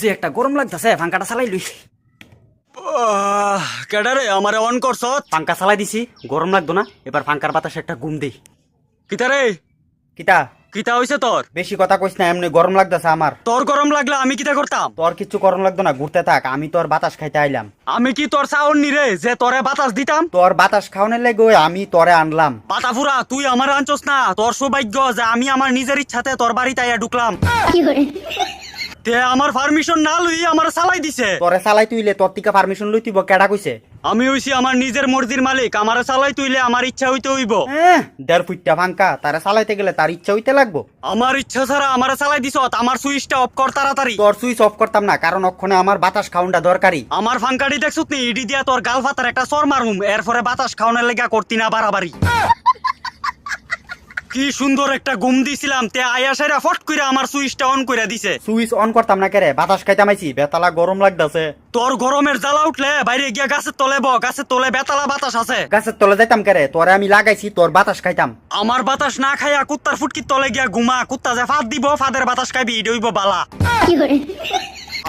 যে একটা গরম লাগতেছে পাঙ্কাটা চালাই লই। কেডারে আমারে অন করছ পাঙ্কা চালাই দিছি গরম লাগতো না এবার পাঙ্কার বাতাসে একটা ঘুম দেই। কিতারে কিতা? কিতা হইছে তোর? বেশি কথা কইস না এমনি গরম লাগতেছে আমার। তোর গরম লাগলে আমি কিতা করতাম? তোর কিচ্ছু গরম লাগতো না ঘুরতে থাক আমি তোর বাতাস খাইতে আইলাম। আমি কি তোর চাউন নি রে যে তোরে বাতাস দিতাম? তোর বাতাস খাওয়ানোর লেগে ওই আমি তোরে আনলাম। পাতাফুরা তুই আমার আনছস না তোর সৌভাগ্য যে আমি আমার নিজের ইচ্ছাতে তোর বাড়িতে আইয়া ঢুকলাম। তে আমার পারমিশন না লই আমার চালাই দিছে। তোরে চালাই তুইলে তোর টিকা পারমিশন লই তুইব কেডা কইছে? আমি হইছি আমার নিজের মর্জির মালিক আমার চালাই তুইলে আমার ইচ্ছা হইতে হইব। দেড় ফুটটা পাঙ্কা তারা চালাইতে গেলে তার ইচ্ছা হইতে লাগবো? আমার ইচ্ছা ছাড়া আমার চালাই দিছ আমার সুইচটা অফ কর তাড়াতাড়ি। তোর সুইচ অফ করতাম না কারণ অক্ষণে আমার বাতাস খাউনটা দরকারি। আমার ফাঙ্কাটি দেখছত নি ইডি দিয়া তোর গাল ফাতার একটা সর মারুম এরপরে বাতাস খাওয়ানোর লেগা করতি না বাড়াবাড়ি। কি সুন্দর একটা ঘুম দিছিলাম তে আয়াসেরা ফট কইরা আমার সুইচটা অন কইরা দিছে। সুইচ অন করতাম না কেরে বাতাস খাইতাম আইছি বেতালা গরম লাগতাছে। তোর গরমের জ্বালা উঠলে বাইরে গিয়া গাছের তলে ব গাছের তলে বেতালা বাতাস আছে। গাছের তলে যাইতাম কেরে তোরে আমি লাগাইছি তোর বাতাস খাইতাম। আমার বাতাস না খাইয়া কুত্তার ফুটকির তলে গিয়া ঘুমা কুত্তা যে ফাঁদ দিব ফাদের বাতাস খাইবি ইডইব বালা।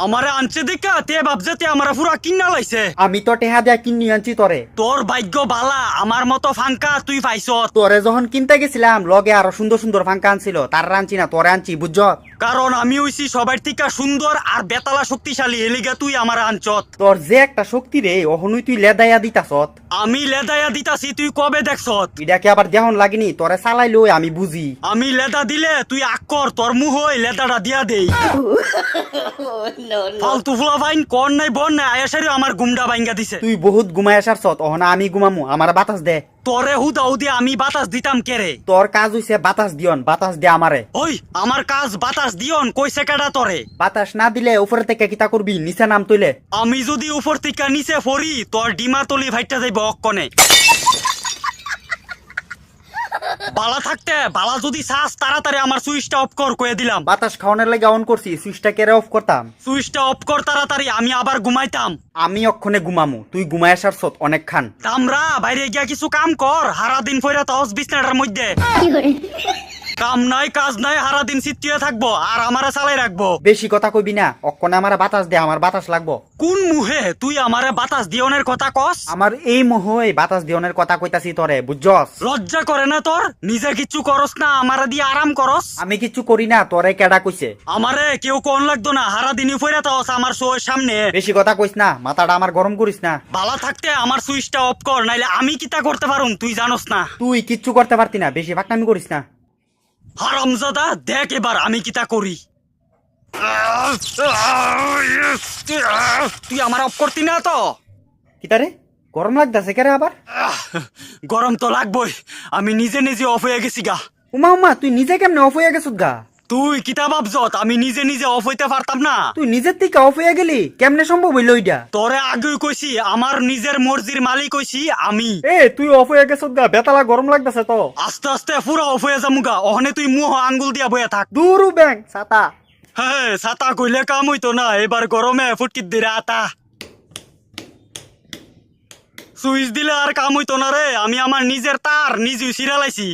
আমারে আনছে দেখা তে ভাবছে তে আমার পুরা কিনা লাইছে। আমি তো টেহা দিয়া কিনি আনছি তোরে। তোর ভাগ্য বালা আমার মতো ফাঙ্কা তুই পাইছ। তোরে যখন কিনতে গেছিলাম লগে আরও সুন্দর সুন্দর ফাঙ্কা আনছিল। তার আনছি না তোরে আনছি বুঝছ? কারণ আমি হইছি সবার থেকে সুন্দর আর বেতালা শক্তিশালী এলিগা তুই আমার আনচত তোর যে একটা শক্তি রে অহনুই তুই লেদাইয়া দিতাছত। আমি লেদায়া দিতাছি তুই কবে দেখছত? এটাকে আবার দেহন লাগেনি? তোরে চালাই লই আমি বুঝি। আমি লেদা দিলে তুই আক্কর তোর মুহ হই লেদাটা দিয়া দেই। ফালতু ফুলা ভাইন কর নাই বন নাই আয়াসারি আমার গুমডা বাইঙ্গা দিছে। তুই বহুত আসার সত অহনা আমি ঘুমামু আমার বাতাস দে। তোরে হুদা হুদি আমি বাতাস দিতাম কেরে তোর কাজ হইছে বাতাস দিয়ন বাতাস দে আমারে ওই আমার কাজ বাতাস দিয়ন কইছে কেডা তোরে বাতাস না দিলে উপরে থেকে কিতা করবি নিচে নাম তুইলে। আমি যদি উপর থেকে নিচে পড়ি তোর ডিমা তলি ভাইটা যাইব অক্কনে বালা থাকতে বালা যদি চাস তাড়াতাড়ি আমার সুইচটা অফ কর কয়ে দিলাম। বাতাস খাওয়ানোর লাগে অন করছি সুইচটা কেড়ে অফ করতাম। সুইচটা অফ কর তাড়াতাড়ি আমি আবার ঘুমাইতাম। আমি অক্ষণে ঘুমামু তুই ঘুমাই আসার সত অনেক খান তামরা বাইরে গিয়া কিছু কাম কর হারা দিন ফইরা তাহস বিছনাটার মধ্যে। কাম নাই কাজ নাই হারা দিন সিটিয়ে থাকব আর আমারে চালাই রাখব। বেশি কথা কইবি না অক্ষণে আমার বাতাস দে আমার বাতাস লাগবো। কোন মুহে তুই আমারে বাতাস দিয়নের কথা কস? আমার এই মোহই বাতাস দিয়নের কথা কইতাছি তোরে বুঝছস? লজ্জা করে না তোর? নিজে কিচ্ছু করস না আমারে দিয়ে আরাম করস? আমি কিছু করি না তোরে কেডা কইছে? আমারে কেউ কোন লাগতো না হারা দিনই ফইরা তাহস আমার শোয়ের সামনে। বেশি কথা কইস না মাথাটা আমার গরম করিস না। বালা থাকতে আমার সুইচটা অফ কর নাইলে আমি কিতা করতে পারুম তুই জানোস না। তুই কিচ্ছু করতে পারতি না বেশি ফাঁকনামি করিস না। হারামজাদা দেখ এবার আমি কি তা করি। তুই আমার অফ করতি না তো? কিতারে? গরম লাগতেছে কেরে আবার? গরম তো লাগবই আমি নিজে নিজে অফ হয়ে গেছি গা। উমা উমা তুই নিজে কেমনে অফ হয়ে গেছো গা? তুই কিতা ভাবছত আমি নিজে নিজে অফ হইতে পারতাম না। তুই নিজের থেকে অফ হয়ে গেলি? কেমনে সম্ভব হইল ওইটা তোরে আগেই কইছি আমার নিজের মর্জির মালিক কইছি আমি। এ তুই অফ হয়ে গেছত গা বেতালা গরম লাগতাছে তো। আস্তে আস্তে পুরো অফ হয়ে যামুগা ওখানে তুই মুহ আঙ্গুল দিয়া বয়ে থাক। দূরু ব্যাং ছাতা। হ্যাঁ ছাতা কইলে কাম হইতো না এবার গরমে ফুটকিত দিরে আতা সুইচ দিলে আর কাম হইতো না রে আমি আমার নিজের তার নিজে সিরালাইছি